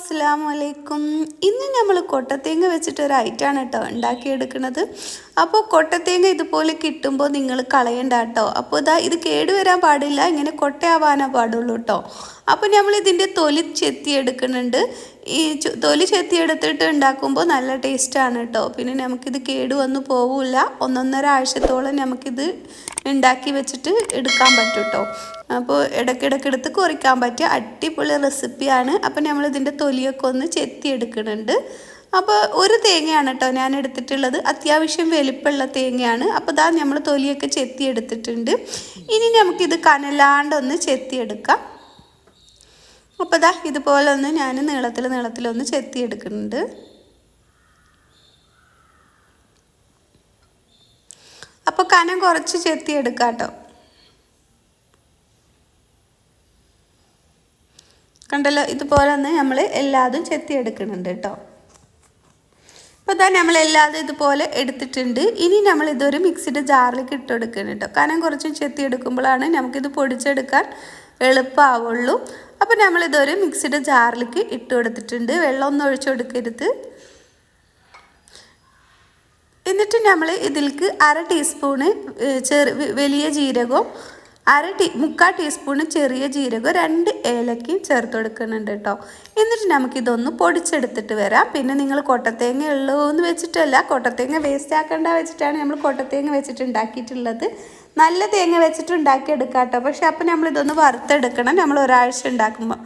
അസ്സാം വലൈക്കും ഇന്ന് നമ്മൾ കൊട്ടത്തേങ്ങ വെച്ചിട്ട് ഒരു ഐറ്റാണ് കേട്ടോ ഉണ്ടാക്കിയെടുക്കുന്നത്. അപ്പോൾ കൊട്ടത്തേങ്ങ ഇതുപോലെ കിട്ടുമ്പോൾ നിങ്ങൾ കളയണ്ട കേട്ടോ അപ്പോൾ ഇതാ ഇത് കേടുവരാൻ പാടില്ല ഇങ്ങനെ കൊട്ടയാവാനേ പാടുള്ളൂ കേട്ടോ അപ്പോൾ നമ്മൾ ഇതിന്റെ തൊലി ചെത്തിയെടുക്കുന്നുണ്ട്. ഈ തൊലി ചെത്തിയെടുത്തിട്ട് ഉണ്ടാക്കുമ്പോൾ നല്ല ടേസ്റ്റാണ് കേട്ടോ പിന്നെ നമുക്കിത് കേടുവന്ന് പോവില്ല ഒന്നൊന്നര ആഴ്ചത്തോളം നമുക്കിത് ഉണ്ടാക്കി വെച്ചിട്ട് എടുക്കാൻ പറ്റും കേട്ടോ അപ്പോൾ ഇടയ്ക്കിടയ്ക്ക് എടുത്ത് കുറിക്കാൻ പറ്റിയ അടിപൊളി റെസിപ്പിയാണ്. അപ്പോൾ നമ്മൾ ഇതിന്റെ തൊലിയൊക്കെ ഒന്ന് ചെത്തി എടുക്കുന്നുണ്ട് അപ്പോൾ ഒരു തേങ്ങയാണ് കേട്ടോ ഞാൻ എടുത്തിട്ടുള്ളത്. അത്യാവശ്യം വലിപ്പമുള്ള തേങ്ങയാണ്. അപ്പോൾ ഇതാ നമ്മൾ തൊലിയൊക്കെ ചെത്തി എടുത്തിട്ടുണ്ട് ഇനി നമുക്കിത് കനലാണ്ടൊന്ന് ചെത്തിയെടുക്കാം. അപ്പോൾ ഇതാ ഇതുപോലെ ഒന്ന് ഞാൻ നീളത്തിൽ നീളത്തിലൊന്ന് ചെത്തിയെടുക്കുന്നുണ്ട്. അപ്പോൾ കനം കുറച്ച് ചെത്തിയെടുക്കാം കേട്ടോ. കണ്ടല്ലോ ഇതുപോലെ ഒന്ന് നമ്മൾ എല്ലാതും ചെത്തിയെടുക്കുന്നുണ്ട് കേട്ടോ. അപ്പോൾ ഇതാ നമ്മൾ എല്ലാതും ഇതുപോലെ എടുത്തിട്ടുണ്ട്. ഇനി നമ്മൾ ഇതൊരു മിക്സിയുടെ ജാറിലേക്ക് ഇട്ട് കൊടുക്കുന്നുണ്ട് കേട്ടോ. കനം കുറച്ച് ചെത്തിയെടുക്കുമ്പോഴാണ് നമുക്കിത് പൊടിച്ചെടുക്കാൻ എളുപ്പമാവുള്ളൂ. അപ്പോൾ നമ്മളിതൊരു മിക്സിയുടെ ജാറിലേക്ക് ഇട്ട് കൊടുത്തിട്ടുണ്ട്. വെള്ളമൊന്നും ഒഴിച്ചു കൊടുക്കരുത്. എന്നിട്ട് നമ്മൾ ഇതിലേക്ക് അര ടീസ്പൂണ് ചെറു വലിയ ജീരകവും അര ടീ മുക്കാൽ ടീസ്പൂണ് ചെറിയ ജീരകം രണ്ട് ഏലക്കയും ചേർത്ത് കൊടുക്കുന്നുണ്ട് കേട്ടോ എന്നിട്ട് നമുക്കിതൊന്ന് പൊടിച്ചെടുത്തിട്ട് വരാം. പിന്നെ നിങ്ങൾ കൊട്ടത്തേങ്ങ ഉള്ളൂ എന്ന് വെച്ചിട്ടല്ല കൊട്ടത്തേങ്ങ വേസ്റ്റ് ആക്കേണ്ട വെച്ചിട്ടാണ് നമ്മൾ കൊട്ടത്തേങ്ങ വെച്ചിട്ട് ഉണ്ടാക്കിയിട്ടുള്ളത്. നല്ല തേങ്ങ വെച്ചിട്ട് ഉണ്ടാക്കിയെടുക്കാം കേട്ടോ പക്ഷെ അപ്പം നമ്മളിതൊന്ന് വറുത്തെടുക്കണം. നമ്മൾ ഒരാഴ്ച ഉണ്ടാക്കുമ്പോൾ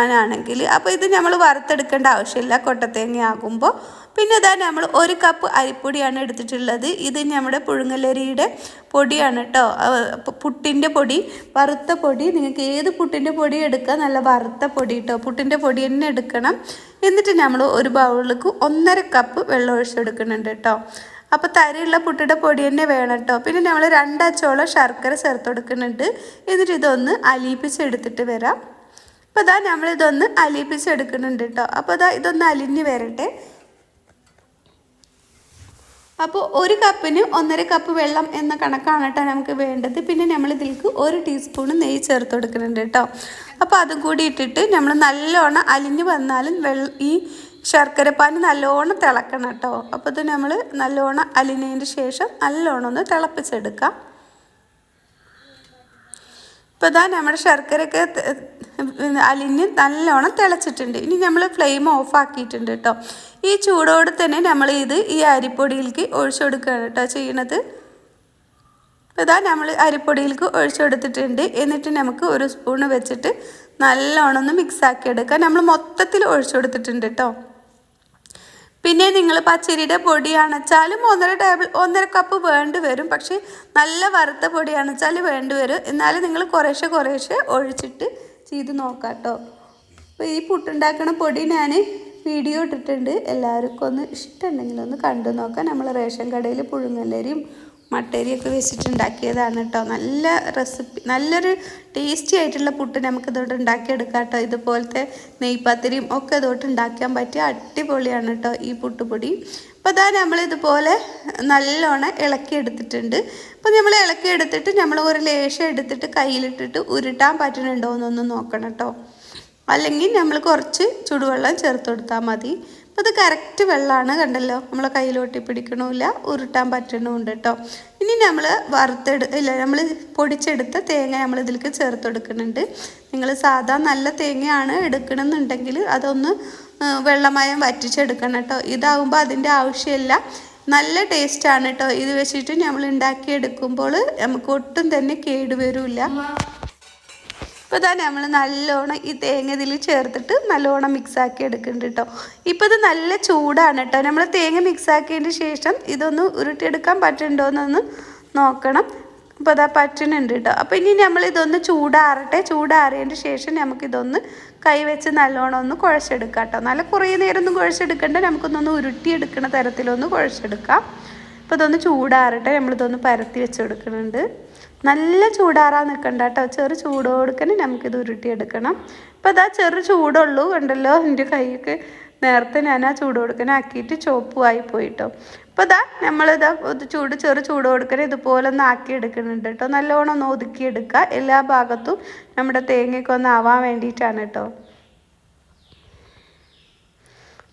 ആണെങ്കിൽ അപ്പോൾ ഇത് നമ്മൾ വറുത്തെടുക്കേണ്ട ആവശ്യമില്ല. കൊട്ടത്തേങ്ങ ആകുമ്പോൾ പിന്നെ ഇതാ നമ്മൾ ഒരു കപ്പ് അരിപ്പൊടിയാണ് എടുത്തിട്ടുള്ളത്. ഇത് നമ്മുടെ പുഴുങ്ങലരിയുടെ പൊടിയാണ് കേട്ടോ. പുട്ടിന്റെ പൊടി വറുത്ത പൊടി. നിങ്ങൾക്ക് ഏത് പുട്ടിന്റെ പൊടി എടുക്കാം? നല്ല വറുത്ത പൊടി കേട്ടോ. പുട്ടിന്റെ പൊടി തന്നെ എടുക്കണം. എന്നിട്ട് നമ്മൾ ഒരു ബൗളിലേക്ക് ഒന്നര കപ്പ് വെള്ളം ഒഴിച്ചെടുക്കുന്നുണ്ട് കേട്ടോ. അപ്പോൾ തരിയുള്ള പുട്ടിയുടെ പൊടി തന്നെ വേണം കേട്ടോ പിന്നെ നമ്മൾ രണ്ടച്ചോളം ശർക്കര ചേർത്ത് കൊടുക്കുന്നുണ്ട്. എന്നിട്ട് ഇതൊന്ന് അലിയിപ്പിച്ചെടുത്തിട്ട് വരാം. അപ്പോൾ ഇതാ നമ്മളിതൊന്ന് അലിയിപ്പിച്ചെടുക്കുന്നുണ്ട് കേട്ടോ അപ്പോൾ ഇതാ ഇതൊന്ന് അലിഞ്ഞ് വരട്ടെ. അപ്പോൾ ഒരു കപ്പിന് ഒന്നര കപ്പ് വെള്ളം എന്ന കണക്കാണ് കേട്ടോ നമുക്ക് വേണ്ടത്. പിന്നെ നമ്മൾ ഇതിലേക്ക് ഒരു ടീസ്പൂൺ നെയ്യ് ചേർത്ത് കൊടുക്കുന്നുണ്ട് കേട്ടോ. അപ്പോൾ അതും കൂടി ഇട്ടിട്ട് നമ്മൾ നല്ലോണം അലിഞ്ഞു വന്നാലും വെള്ള ഈ ശർക്കരപ്പാനി നല്ലോണം തിളക്കണം കേട്ടോ. അപ്പോൾ ഇത് നമ്മൾ നല്ലോണം അലിഞ്ഞതിന് ശേഷം നല്ലോണം ഒന്ന് തിളപ്പിച്ചെടുക്കാം. ഇപ്പോൾ ഇതാ നമ്മുടെ ശർക്കരയൊക്കെ അലിഞ്ഞ് നല്ലോണം തിളച്ചിട്ടുണ്ട്. ഇനി നമ്മൾ ഫ്ലെയിം ഓഫ് ആക്കിയിട്ടുണ്ട് കേട്ടോ ഈ ചൂടോട് തന്നെ നമ്മൾ ഇത് ഈ അരിപ്പൊടിയിലേക്ക് ഒഴിച്ചു കൊടുക്കുകയാണ് കേട്ടോ ചെയ്യണത്. ഇതാ നമ്മൾ അരിപ്പൊടിയിലേക്ക് ഒഴിച്ചു കൊടുത്തിട്ടുണ്ട്. എന്നിട്ട് നമുക്ക് ഒരു സ്പൂണ് വെച്ചിട്ട് നല്ലോണം ഒന്ന് മിക്സ് ആക്കി എടുക്കാം. നമ്മൾ മൊത്തത്തിൽ ഒഴിച്ചു കൊടുത്തിട്ടുണ്ട് കേട്ടോ പിന്നെ നിങ്ങൾ പച്ചരിയുടെ പൊടി അണച്ചാലും ഒന്നര ടേബിൾ ഒന്നര കപ്പ് വേണ്ടി വരും. പക്ഷേ നല്ല വറുത്ത പൊടി അണച്ചാൽ വേണ്ടി വരും. എന്നാലും നിങ്ങൾ കുറേശ്ശെ കുറേശ്ശെ ഒഴിച്ചിട്ട് ചെയ്ത് നോക്കാം കേട്ടോ അപ്പോൾ ഈ പുട്ടുണ്ടാക്കണ പൊടി ഞാൻ വീഡിയോ ഇട്ടിട്ടുണ്ട്. എല്ലാവർക്കും ഒന്ന് ഇഷ്ടമുണ്ടെങ്കിൽ ഒന്ന് കണ്ടു നോക്കാം. നമ്മൾ റേഷൻ കടയിൽ പുഴുങ്ങലരിയും മട്ടരിയൊക്കെ വെച്ചിട്ടുണ്ടാക്കിയതാണ് കേട്ടോ. നല്ല റെസിപ്പി നല്ലൊരു ടേസ്റ്റി ആയിട്ടുള്ള പുട്ട് നമുക്ക് ഇതോട്ട് ഉണ്ടാക്കിയെടുക്കാം കേട്ടോ. ഇതുപോലത്തെ നെയ്പത്തിരിയും ഒക്കെ ഇതോട്ട് ഉണ്ടാക്കാൻ പറ്റിയ അടിപൊളിയാണ് കേട്ടോ ഈ പുട്ടുപൊടി. അപ്പോൾ അതാ നമ്മളിതുപോലെ നല്ലോണം ഇളക്കി എടുത്തിട്ടുണ്ട് അപ്പോൾ നമ്മൾ ഇളക്കി എടുത്തിട്ട് നമ്മൾ ഒരു ലേശം എടുത്തിട്ട് കയ്യിലിട്ടിട്ട് ഉരുട്ടാൻ പറ്റുന്നുണ്ടോ എന്നൊന്ന് നോക്കണം കേട്ടോ. അല്ലെങ്കിൽ നമ്മൾ കുറച്ച് ചുടുവെള്ളം ചേർത്ത് കൊടുത്താൽ മതി. ഇത് കറക്റ്റ് വെള്ളമാണ് കണ്ടല്ലോ. നമ്മളെ കയ്യിലോട്ടി പിടിക്കണമില്ല ഉരുട്ടാൻ പറ്റണമുണ്ട് കേട്ടോ ഇനി നമ്മൾ വറുത്തെടു ഇല്ല നമ്മൾ പൊടിച്ചെടുത്ത തേങ്ങ നമ്മൾ ഇതിലേക്ക് ചേർത്ത് കൊടുക്കുന്നുണ്ട് നിങ്ങൾ സാധാ നല്ല തേങ്ങയാണ് എടുക്കണമെന്നുണ്ടെങ്കിൽ അതൊന്ന് വെള്ളമയം വറ്റിച്ചെടുക്കണം കേട്ടോ ഇതാകുമ്പോൾ അതിന്റെ ആവശ്യമില്ല. നല്ല ടേസ്റ്റാണ് കേട്ടോ ഇത് വെച്ചിട്ട് നമ്മൾ ഉണ്ടാക്കിയെടുക്കുമ്പോൾ നമുക്ക് ഒട്ടും തന്നെ കേടുവരില്ല. ഇപ്പോൾ ഇതാ നമ്മൾ നല്ലോണം ഈ തേങ്ങ ഇതിൽ ചേർത്തിട്ട് നല്ലോണം മിക്സാക്കി എടുക്കുന്നുണ്ട് കേട്ടോ ഇപ്പോൾ ഇത് നല്ല ചൂടാണ് കേട്ടോ നമ്മൾ തേങ്ങ മിക്സാക്കിയതിന് ശേഷം ഇതൊന്ന് ഉരുട്ടിയെടുക്കാൻ പറ്റുന്നുണ്ടോ എന്നൊന്ന് നോക്കണം. അപ്പോൾ അതാ പറ്റുന്നുണ്ട് കേട്ടോ അപ്പോൾ ഇനി നമ്മൾ ഇതൊന്ന് ചൂടാറട്ടെ. ചൂടാറിയതിന് ശേഷം നമുക്കിതൊന്ന് കൈവച്ച് നല്ലോണം ഒന്ന് കുഴച്ചെടുക്കാം കേട്ടോ നല്ല കുറേ നേരം ഒന്നും കുഴച്ചെടുക്കണ്ട. നമുക്കൊന്നൊന്ന് ഉരുട്ടിയെടുക്കുന്ന തരത്തിലൊന്ന് കുഴച്ചെടുക്കാം. അപ്പോൾ ഇതൊന്ന് ചൂടാറട്ടെ. നമ്മളിതൊന്ന് പരത്തി വെച്ച് കൊടുക്കുന്നുണ്ട് നല്ല ചൂടാറാൻ നിൽക്കണ്ട കേട്ടോ ചെറു ചൂടോടുക്കനെ നമുക്കിത് ഉരുട്ടിയെടുക്കണം. അപ്പോൾ അതാ ചെറു ചൂടുള്ളൂ കണ്ടല്ലോ എന്റെ കൈയൊക്കെ നേരത്തെ ഞാൻ ആ ചൂട് കൊടുക്കനെ ആക്കിയിട്ട് ചോപ്പുമായി പോയിട്ടോ. അപ്പോൾ ഇതാ നമ്മളിതാ ചൂട് ചെറു ചൂട് കൊടുക്കണേ ഇതുപോലെ ഒന്ന് ആക്കി എടുക്കുന്നുണ്ട് കേട്ടോ നല്ലോണം ഒന്ന് ഒതുക്കിയെടുക്കുക. എല്ലാ ഭാഗത്തും നമ്മുടെ തേങ്ങയൊക്കെ ഒന്ന് ആവാൻ വേണ്ടിയിട്ടാണ് കേട്ടോ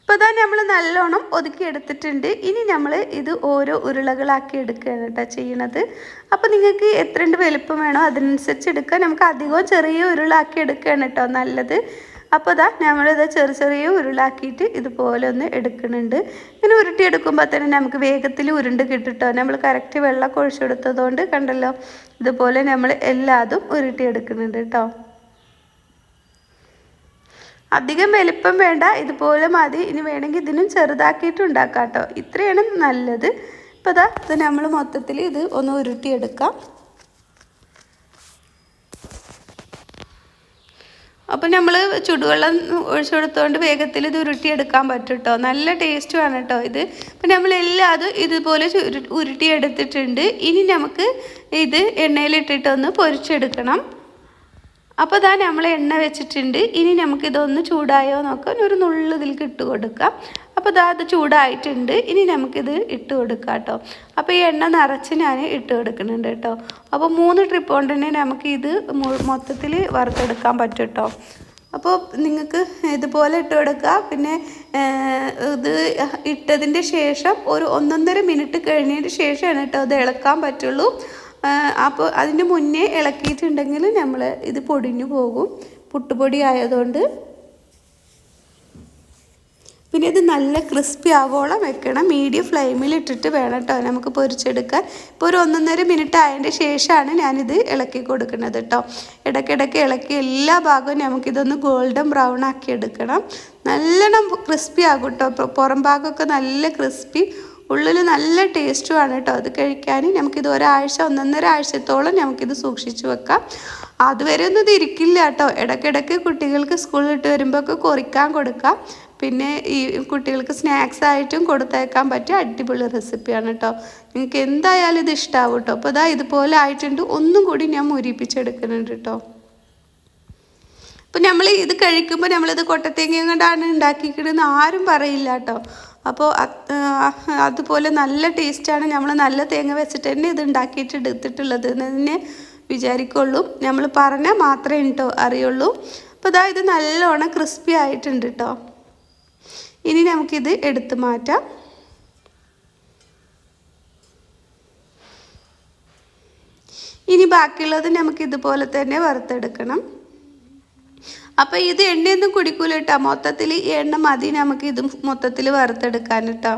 അപ്പോൾ ഇതാ നമ്മൾ നല്ലോണം ഒതുക്കി എടുത്തിട്ടുണ്ട്. ഇനി നമ്മൾ ഇത് ഓരോ ഉരുളകളാക്കി എടുക്കുകയാണ് കേട്ടോ ചെയ്യണത്. അപ്പോൾ നിങ്ങൾക്ക് എത്രണ്ട് വലുപ്പം വേണോ അതിനനുസരിച്ച് എടുക്കാം നമുക്ക് അധികവും ചെറിയ ഉരുളാക്കി എടുക്കുകയാണ് കേട്ടോ നല്ലത്. അപ്പോൾ ഇതാ നമ്മളിത് ചെറിയ ചെറിയ ഉരുളാക്കിയിട്ട് ഇതുപോലെ ഒന്ന് എടുക്കുന്നുണ്ട്. ഇങ്ങനെ ഉരുട്ടി എടുക്കുമ്പോൾ തന്നെ നമുക്ക് വേഗത്തിൽ ഉരുണ്ട് കിട്ടിട്ടോ നമ്മൾ കറക്റ്റ് വെള്ളം ഒഴിച്ചെടുത്തതുകൊണ്ട് കണ്ടല്ലോ ഇതുപോലെ നമ്മൾ എല്ലാതും ഉരുട്ടി എടുക്കുന്നുണ്ട് കേട്ടോ. അധികം വലിപ്പം വേണ്ട ഇതുപോലെ മതി. ഇനി വേണമെങ്കിൽ ഇതിനും ചെറുതാക്കിയിട്ട് ഉണ്ടാക്കാം കേട്ടോ ഇത്രയാണ് നല്ലത്. ഇപ്പോൾ ഇതാ ഇത് നമ്മൾ മൊത്തത്തിൽ ഇത് ഒന്ന് ഉരുട്ടിയെടുക്കാം. അപ്പം നമ്മൾ ചുടുവെള്ളം ഒഴിച്ചു കൊടുത്തുകൊണ്ട് വേഗത്തിൽ ഇത് ഉരുട്ടിയെടുക്കാൻ പറ്റും കേട്ടോ നല്ല ടേസ്റ്റുമാണ് കേട്ടോ ഇത്. അപ്പം നമ്മൾ എല്ലാതും ഇതുപോലെ ഉരുട്ടിയെടുത്തിട്ടുണ്ട്. ഇനി നമുക്ക് ഇത് എണ്ണയിലിട്ടിട്ടൊന്ന് പൊരിച്ചെടുക്കണം. അപ്പോൾ ഇതാ നമ്മൾ എണ്ണ വെച്ചിട്ടുണ്ട്. ഇനി നമുക്കിതൊന്ന് ചൂടായോ നോക്കാം. ഒരു നുള്ളു ഇതിലേക്ക് ഇട്ട് കൊടുക്കാം. അപ്പോൾ ഇതാ അത് ചൂടായിട്ടുണ്ട്. ഇനി നമുക്കിത് ഇട്ട് കൊടുക്കാം കേട്ടോ. അപ്പോൾ ഈ എണ്ണ നിറച്ച് ഞാൻ ഇട്ട് കൊടുക്കുന്നുണ്ട് കേട്ടോ. അപ്പോൾ മൂന്ന് ട്രിപ്പ് കൊണ്ട് തന്നെ നമുക്ക് ഇത് മൊത്തത്തിൽ വറുത്തെടുക്കാൻ പറ്റും കേട്ടോ. അപ്പോൾ നിങ്ങൾക്ക് ഇതുപോലെ ഇട്ട് കൊടുക്കുക പിന്നെ ഇത് ഇട്ടതിന്റെ ശേഷം ഒരു ഒന്നൊന്നര മിനിറ്റ് കഴിഞ്ഞതിന് ശേഷമാണ് കേട്ടോ ഇത് ഇളക്കാൻ പറ്റുള്ളൂ. അപ്പോൾ അതിന് മുന്നേ ഇളക്കിയിട്ടുണ്ടെങ്കിൽ നമ്മൾ ഇത് പൊടിഞ്ഞു പോകും. പുട്ടുപൊടി ആയതുകൊണ്ട്. പിന്നെ ഇത് നല്ല ക്രിസ്പി ആവോളം വെക്കണം. മീഡിയം ഫ്ലെയിമിൽ ഇട്ടിട്ട് വേണം കേട്ടോ. നമുക്ക് പൊരിച്ചെടുക്കാൻ ഇപ്പോൾ ഒരു ഒന്നൊന്നര മിനിറ്റ് ആയതിന്റെ ശേഷമാണ് ഞാനിത് ഇളക്കി കൊടുക്കുന്നത് കേട്ടോ. ഇടയ്ക്കിടയ്ക്ക് ഇളക്കി എല്ലാ ഭാഗവും നമുക്കിതൊന്ന് ഗോൾഡൻ ബ്രൗൺ ആക്കി എടുക്കണം. നല്ലോണം ക്രിസ്പി ആകും കേട്ടോ. പുറം ഭാഗമൊക്കെ നല്ല ക്രിസ്പി ഉള്ളിൽ നല്ല ടേസ്റ്റുമാണ് കേട്ടോ അത് കഴിക്കാൻ നമുക്കിത് ഒരാഴ്ച ഒന്നൊന്നര ആഴ്ചത്തോളം നമുക്കിത് സൂക്ഷിച്ചു വെക്കാം. അതുവരെ ഒന്നും ഇരിക്കില്ല കേട്ടോ ഇടയ്ക്കിടയ്ക്ക് കുട്ടികൾക്ക് സ്കൂളിൽ ഇട്ട് വരുമ്പോൾ ഒക്കെ കുറിക്കാൻ കൊടുക്കാം. പിന്നെ ഈ കുട്ടികൾക്ക് സ്നാക്സ് ആയിട്ടും കൊടുത്തേക്കാൻ പറ്റിയ അടിപൊളി റെസിപ്പിയാണ് കേട്ടോ നിങ്ങൾക്ക് എന്തായാലും ഇത് ഇഷ്ടമാവും കേട്ടോ അപ്പോൾ ഇതാ ഇതുപോലെ ആയിട്ടുണ്ട്. ഒന്നും കൂടി ഞാൻ മുരിപ്പിച്ചെടുക്കുന്നുണ്ട് കേട്ടോ അപ്പം നമ്മൾ ഇത് കഴിക്കുമ്പോൾ നമ്മളിത് കൊട്ടത്തേങ്ങ കൊണ്ടാണ് ഉണ്ടാക്കിക്കണമെന്ന് ആരും പറയില്ല കേട്ടോ അപ്പോൾ അതുപോലെ നല്ല ടേസ്റ്റാണ് നമ്മൾ നല്ല തേങ്ങ വെച്ചിട്ട് തന്നെ ഇത് ഉണ്ടാക്കിയിട്ട് എടുത്തിട്ടുള്ളത് തന്നെ വിചാരിക്കുള്ളൂ. നമ്മൾ പറഞ്ഞാൽ മാത്രമേ കേട്ടോ അറിയുള്ളൂ. അപ്പോൾ ഇതാ ഇത് നല്ലോണം ക്രിസ്പി ആയിട്ടുണ്ട് കേട്ടോ ഇനി നമുക്കിത് എടുത്തു മാറ്റാം. ഇനി ബാക്കിയുള്ളത് നമുക്ക് ഇതുപോലെ തന്നെ വറുത്തെടുക്കണം. അപ്പോൾ ഇത് എണ്ണയൊന്നും കുടിക്കൂല കേട്ടോ. മൊത്തത്തിൽ എണ്ണ മതി നമുക്ക് ഇത് മൊത്തത്തിൽ വറുത്തെടുക്കാൻ കേട്ടോ.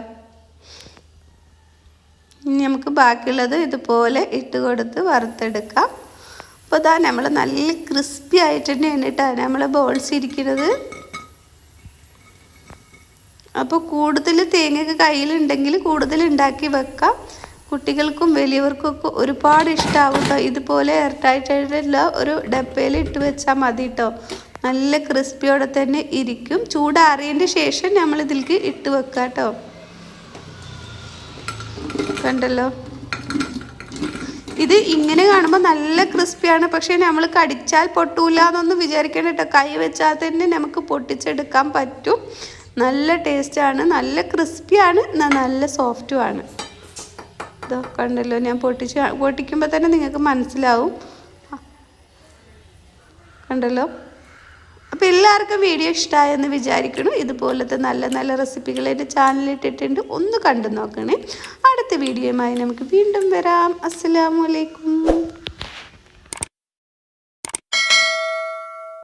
ഇനി നമുക്ക് ബാക്കിയുള്ളത് ഇതുപോലെ ഇട്ട് കൊടുത്ത് വറുത്തെടുക്കാം. അപ്പോൾ ഇതാ നമ്മൾ നല്ല ക്രിസ്പി ആയിട്ട് എണ്ണിട്ടാണ് നമ്മൾ ബോൾസ് ഇരിക്കുന്നത്. അപ്പോൾ കൂടുതൽ തേങ്ങയൊക്കെ കയ്യിലുണ്ടെങ്കിൽ കൂടുതൽ ഉണ്ടാക്കി വെക്കാം. കുട്ടികൾക്കും വലിയവർക്കൊക്കെ ഒരുപാട് ഇഷ്ടമാവും കേട്ടോ. ഇതുപോലെ എയർടൈറ്റായിട്ടുള്ള ഒരു ഡപ്പയിൽ ഇട്ട് വെച്ചാൽ മതി കേട്ടോ. നല്ല ക്രിസ്പിയോടെ തന്നെ ഇരിക്കും. ചൂടാറിയതിന്റെ ശേഷം നമ്മൾ ഇതിലേക്ക് ഇട്ട് വെക്കാം കേട്ടോ കണ്ടല്ലോ? ഇത് ഇങ്ങനെ കാണുമ്പോൾ നല്ല ക്രിസ്പിയാണ്. പക്ഷേ നമ്മൾ കടിച്ചാൽ പൊട്ടൂല എന്നൊന്നും വിചാരിക്കണം കേട്ടോ കൈ വെച്ചാൽ തന്നെ നമുക്ക് പൊട്ടിച്ചെടുക്കാൻ പറ്റും. നല്ല ടേസ്റ്റാണ്. നല്ല ക്രിസ്പിയാണ്. നല്ല സോഫ്റ്റുമാണ്. ഇതോ കണ്ടല്ലോ? ഞാൻ പൊട്ടിച്ച് പൊട്ടിക്കുമ്പോൾ തന്നെ നിങ്ങൾക്ക് മനസ്സിലാവും. കണ്ടല്ലോ? അപ്പോൾ എല്ലാവർക്കും വീഡിയോ ഇഷ്ടമായെന്ന് വിചാരിക്കണം ഇതുപോലത്തെ നല്ല നല്ല റെസിപ്പികൾ എന്റെ ചാനലിട്ടിട്ടുണ്ട് ഒന്ന് കണ്ടു നോക്കണേ. അടുത്ത വീഡിയോയുമായി നമുക്ക് വീണ്ടും വരാം. അസ്സാമലൈക്കും